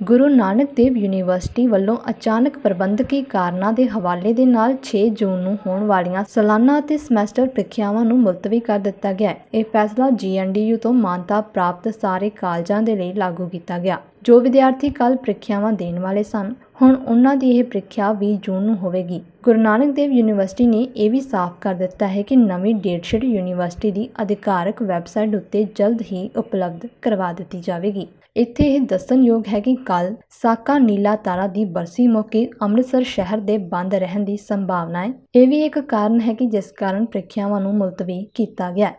Guru Nanak Dev university ਵੱਲੋਂ ਅਚਾਨਕ ਪ੍ਰਬੰਧਕੀ ਕਾਰਨਾਂ ਦੇ ਹਵਾਲੇ ਦੇ ਨਾਲ 6 ਜੂਨ ਨੂੰ ਹੋਣ ਵਾਲੀਆਂ ਸਾਲਾਨਾ ਅਤੇ ਸਮੈਸਟਰ ਪ੍ਰੀਖਿਆਵਾਂ ਨੂੰ ਮੁਲਤਵੀ ਕਰ ਦਿੱਤਾ ਗਿਆ ਹੈ। ਇਹ ਫੈਸਲਾ ਜੀਐਨਡੀਯੂ ਤੋਂ ਮਾਨਤਾ ਪ੍ਰਾਪਤ ਸਾਰੇ ਕਾਲਜਾਂ ਦੇ ਲਈ ਲਾਗੂ ਕੀਤਾ ਗਿਆ, ਜੋ ਵਿਦਿਆਰਥੀ ਕੱਲ ਪ੍ਰੀਖਿਆਵਾਂ ਦੇਣ ਵਾਲੇ ਸਨ। ਹੁਣ ਉਹਨਾਂ ਦੀ ਇਹ ਪ੍ਰੀਖਿਆ 20 ਜੂਨ ਨੂੰ ਹੋਵੇਗੀ। ਗੁਰੂ ਨਾਨਕ ਦੇਵ ਯੂਨੀਵਰਸਿਟੀ ਨੇ ਇਹ ਵੀ ਸਾਫ਼ ਕਰ ਦਿੱਤਾ ਹੈ ਕਿ ਨਵੀਂ ਡੇਟਸ਼ੀਟ ਯੂਨੀਵਰਸਿਟੀ ਦੀ ਅਧਿਕਾਰਕ ਵੈੱਬਸਾਈਟ ਉੱਤੇ ਜਲਦ ਹੀ ਉਪਲਬਧ ਕਰਵਾ ਦਿੱਤੀ ਜਾਵੇਗੀ। ਇੱਥੇ ਇਹ ਦੱਸਣਯੋਗ ਹੈ ਕਿ ਕੱਲ੍ਹ ਸਾਕਾ ਨੀਲਾ ਤਾਰਾ ਦੀ ਬਰਸੀ ਮੌਕੇ ਅੰਮ੍ਰਿਤਸਰ ਸ਼ਹਿਰ ਦੇ ਬੰਦ ਰਹਿਣ ਦੀ ਸੰਭਾਵਨਾ ਹੈ। ਇਹ ਵੀ ਇੱਕ ਕਾਰਨ ਹੈ ਕਿ ਜਿਸ ਕਾਰਨ ਪ੍ਰੀਖਿਆਵਾਂ ਨੂੰ ਮੁਲਤਵੀ ਕੀਤਾ ਗਿਆ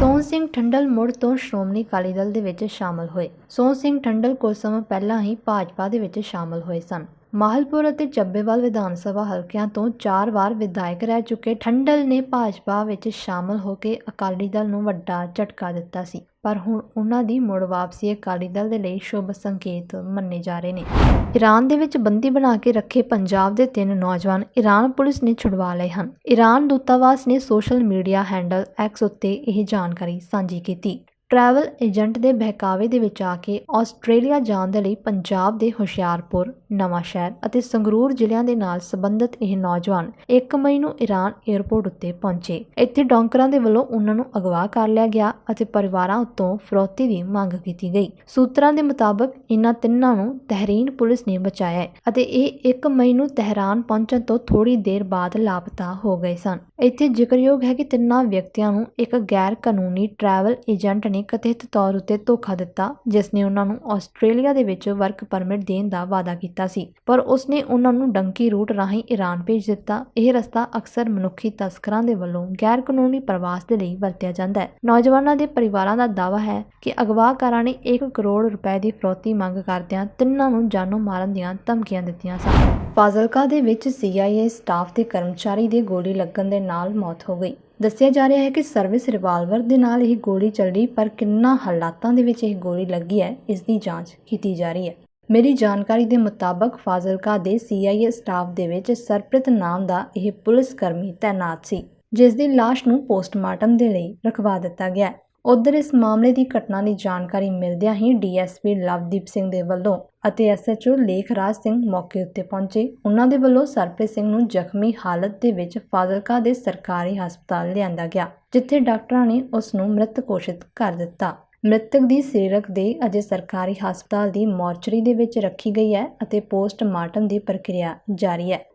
ਸੋਹਣ ਸਿੰਘ ਠੰਡਲ ਮੁੜ ਤੋਂ ਸ਼੍ਰੋਮਣੀ ਅਕਾਲੀ ਦਲ ਦੇ ਵਿੱਚ ਸ਼ਾਮਲ ਹੋਏ। ਸੋਹਣ ਸਿੰਘ ਠੰਡਲ ਕੁਝ ਸਮਾਂ ਪਹਿਲਾਂ ਹੀ ਭਾਜਪਾ ਦੇ ਵਿੱਚ ਸ਼ਾਮਲ ਹੋਏ ਸਨ। ਮਾਹਲਪੁਰ ਅਤੇ ਚੱਬੇਵਾਲ ਵਿਧਾਨ ਸਭਾ ਹਲਕਿਆਂ ਤੋਂ ਚਾਰ ਵਾਰ ਵਿਧਾਇਕ ਰਹਿ ਚੁੱਕੇ ਠੰਡਲ ਨੇ ਭਾਜਪਾ ਵਿੱਚ ਸ਼ਾਮਲ ਹੋ ਕੇ ਅਕਾਲੀ ਦਲ ਨੂੰ ਵੱਡਾ ਝਟਕਾ ਦਿੱਤਾ ਸੀ, ਪਰ ਹੁਣ ਉਹਨਾਂ ਦੀ ਮੁੜ ਵਾਪਸੀ ਅਕਾਲੀ ਦਲ ਦੇ ਲਈ ਸ਼ੁਭ ਸੰਕੇਤ ਮੰਨੇ ਜਾ ਰਹੇ ਨੇ। ਈਰਾਨ ਦੇ ਵਿੱਚ ਬੰਦੀ ਬਣਾ ਕੇ ਰੱਖੇ ਪੰਜਾਬ ਦੇ ਤਿੰਨ ਨੌਜਵਾਨ ਈਰਾਨ ਪੁਲਿਸ ਨੇ ਛੁਡਵਾ ਲਏ ਹਨ। ਈਰਾਨ ਦੂਤਾਵਾਸ ਨੇ ਸੋਸ਼ਲ ਮੀਡੀਆ ਹੈਂਡਲ ਐਕਸ ਉੱਤੇ ਇਹ ਜਾਣਕਾਰੀ ਸਾਂਝੀ ਕੀਤੀ। ਟਰੈਵਲ ਏਜੰਟ ਦੇ ਬਹਿਕਾਵੇ ਦੇ ਵਿੱਚ ਆ ਕੇ ਆਸਟ੍ਰੇਲੀਆ ਜਾਣ ਦੇ ਲਈ ਪੰਜਾਬ ਦੇ ਹੁਸ਼ਿਆਰਪੁਰ, ਨਵਾਂ ਸ਼ਹਿਰ ਅਤੇ ਸੰਗਰੂਰ ਜ਼ਿਲ੍ਹਿਆਂ ਦੇ ਨਾਲ ਸੰਬੰਧਿਤ ਇਹ ਨੌਜਵਾਨ 1 ਮਈ ਨੂੰ ਈਰਾਨ 에ਅਰਪੋਰਟ ਉੱਤੇ ਪਹੁੰਚੇ। ਇੱਥੇ ਡੌਂਕਰਾਂ ਦੇ ਵੱਲੋਂ ਉਹਨਾਂ ਨੂੰ ਅਗਵਾ ਕਰ ਲਿਆ ਗਿਆ ਅਤੇ ਪਰਿਵਾਰਾਂ ਉੱਤੋਂ ਫਰੋਤੀ ਦੀ ਮੰਗ ਕੀਤੀ ਗਈ। ਸੂਤਰਾਂ ਦੇ ਮੁਤਾਬਕ ਇਹਨਾਂ ਤਿੰਨਾਂ ਨੂੰ ਤਹਿਰੀਨ ਪੁਲਿਸ ਨੇ ਬਚਾਇਆ ਅਤੇ ਇਹ 1 ਮਈ ਨੂੰ ਤਹਿਰਾਨ ਪਹੁੰਚਣ ਤੋਂ ਥੋੜੀ ਦੇਰ ਬਾਅਦ ਲਾਪਤਾ ਹੋ ਗਏ ਸਨ। ਇੱਥੇ ਜ਼ਿਕਰਯੋਗ ਹੈ ਕਿ ਤਿੰਨਾਂ ਵਿਅਕਤੀਆਂ ਨੂੰ ਇੱਕ ਗੈਰ ਕਾਨੂੰਨੀ ਟਰੈਵਲ ਏਜੰਟ ਨੇ ਕਥਿਤ ਤੌਰ ਉੱਤੇ ਧੋਖਾ ਦਿੱਤਾ, ਜਿਸ ਨੇ ਉਹਨਾਂ ਨੂੰ ਆਸਟ੍ਰੇਲੀਆ ਦੇ ਵਿੱਚ ਵਰਕ ਪਰਮਿਟ ਦੇਣ ਦਾ ਵਾਅਦਾ ਕੀਤਾ ਸੀ। ਪਰ ਉਸ ਨੇ ਉਹਨਾਂ ਨੂੰ ਡੰਕੀ ਰੂਟ ਰਾਹੀਂ ਈਰਾਨ ਭੇਜ ਦਿੱਤਾ। ਇਹ ਰਸਤਾ ਅਕਸਰ ਮਨੁੱਖੀ ਤਸਕਰਾਂ ਦੇ ਵੱਲੋਂ ਗੈਰ ਕਾਨੂੰਨੀ ਪ੍ਰਵਾਸ ਦੇ ਲਈ ਵਰਤਿਆ ਜਾਂਦਾ ਹੈ। ਨੌਜਵਾਨਾਂ ਦੇ ਪਰਿਵਾਰਾਂ ਦਾ ਦਾਅਵਾ ਹੈ ਕਿ ਅਗਵਾਕਾਰਾਂ ਨੇ 1 ਕਰੋੜ ਰੁਪਏ ਦੀ ਫਰੋਤੀ ਮੰਗ ਕਰਦਿਆਂ ਤਿੰਨਾਂ ਨੂੰ ਜਾਨੋਂ ਮਾਰਨ ਦੀਆਂ ਧਮਕੀਆਂ ਦਿੱਤੀਆਂ ਸਨ। ਫਾਜ਼ਿਲਕਾ ਦੇ ਵਿੱਚ CIA ਸਟਾਫ ਦੇ ਕਰਮਚਾਰੀ ਦੇ ਗੋਲੀ ਲੱਗਣ ਦੇ ਨਾਲ ਮੌਤ ਹੋ ਗਈ। ਦੱਸਿਆ ਜਾ ਰਿਹਾ ਹੈ ਕਿ ਸਰਵਿਸ ਰਿਵਾਲਵਰ ਦੇ ਨਾਲ ਇਹ ਗੋਲੀ ਚੱਲੀ ਪਰ ਕਿੰਨਾ ਹਾਲਾਤਾਂ ਦੇ ਵਿੱਚ ਇਹ ਗੋਲੀ ਲੱਗੀ ਹੈ, ਇਸ ਦੀ ਜਾਂਚ ਕੀਤੀ ਜਾ ਰਹੀ ਹੈ। ਮੇਰੀ ਜਾਣਕਾਰੀ ਦੇ ਮੁਤਾਬਕ ਫਾਜ਼ਿਲਕਾ ਦੇ CIA ਸਟਾਫ ਦੇ ਵਿੱਚ ਸਰਪ੍ਰੀਤ ਨਾਮ ਦਾ ਇਹ ਪੁਲਿਸ ਕਰਮੀ ਤਾਇਨਾਤ ਸੀ, ਜਿਸ ਦੀ ਲਾਸ਼ ਨੂੰ ਪੋਸਟਮਾਰਟਮ ਦੇ ਲਈ ਰਖਵਾ ਦਿੱਤਾ ਗਿਆ ਉਧਰ ਇਸ ਮਾਮਲੇ ਦੀ ਘਟਨਾ ਦੀ ਜਾਣਕਾਰੀ ਮਿਲਦਿਆਂ ਹੀ ਡੀਐਸਪੀ ਲਵਦੀਪ ਸਿੰਘ ਦੇ ਵੱਲੋਂ ਅਤੇ ਐਸਐਚਓ ਲੇਖਰਾਜ ਸਿੰਘ ਮੌਕੇ ਉੱਤੇ ਪਹੁੰਚੇ। ਉਹਨਾਂ ਦੇ ਵੱਲੋਂ ਸਰਪ੍ਰੀਤ ਸਿੰਘ ਨੂੰ ਜ਼ਖਮੀ ਹਾਲਤ ਦੇ ਵਿੱਚ ਫਾਜ਼ਿਲਕਾ ਦੇ ਸਰਕਾਰੀ ਹਸਪਤਾਲ ਲਿਆਂਦਾ ਗਿਆ, ਜਿੱਥੇ ਡਾਕਟਰਾਂ ਨੇ ਉਸ ਨੂੰ ਮ੍ਰਿਤ ਘੋਸ਼ਿਤ ਕਰ ਦਿੱਤਾ। ਮ੍ਰਿਤਕ ਦੀ ਸਰੀਰਕ ਦੇ ਅਜੇ ਸਰਕਾਰੀ ਹਸਪਤਾਲ ਦੀ ਮੋਰਚਰੀ ਦੇ ਵਿੱਚ ਰੱਖੀ ਗਈ ਹੈ ਅਤੇ ਪੋਸਟਮਾਰਟਮ ਦੀ ਪ੍ਰਕਿਰਿਆ ਜਾਰੀ ਹੈ।